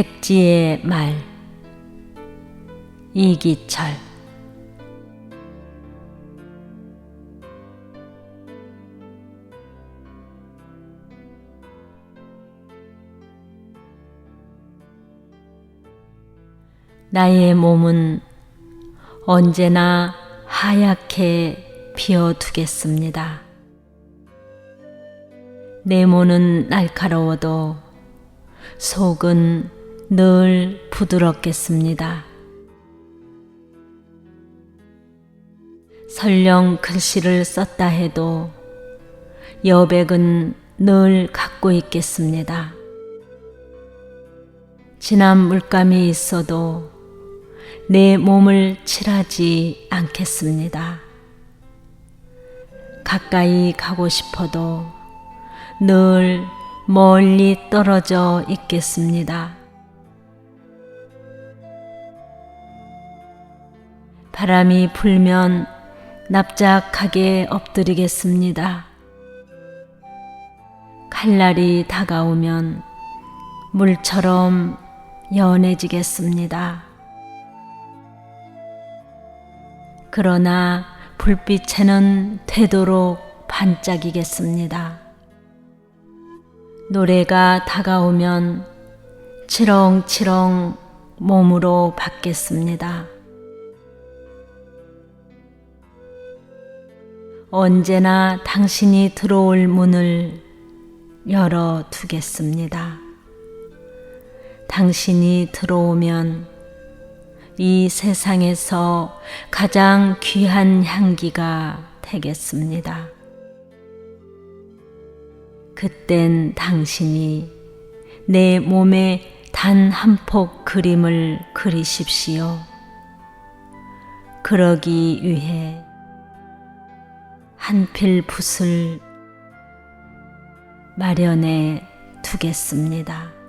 백지의 말 이기철 나의 몸은 언제나 하얗게 비워두겠습니다. 내 몸은 날카로워도 속은 늘 부드럽겠습니다. 설령 글씨를 썼다 해도 여백은 늘 갖고 있겠습니다. 진한 물감이 있어도 내 몸을 칠하지 않겠습니다. 가까이 가고 싶어도 늘 멀리 떨어져 있겠습니다. 바람이 불면 납작하게 엎드리겠습니다. 칼날이 다가오면 물처럼 연해지겠습니다. 그러나 불빛에는 되도록 반짝이겠습니다. 노래가 다가오면 치렁치렁 몸으로 받겠습니다. 언제나 당신이 들어올 문을 열어 두겠습니다. 당신이 들어오면 이 세상에서 가장 귀한 향기가 되겠습니다. 그땐 당신이 내 몸에 단 한 폭 그림을 그리십시오. 그러기 위해 한 필 붓을 마련해 두겠습니다.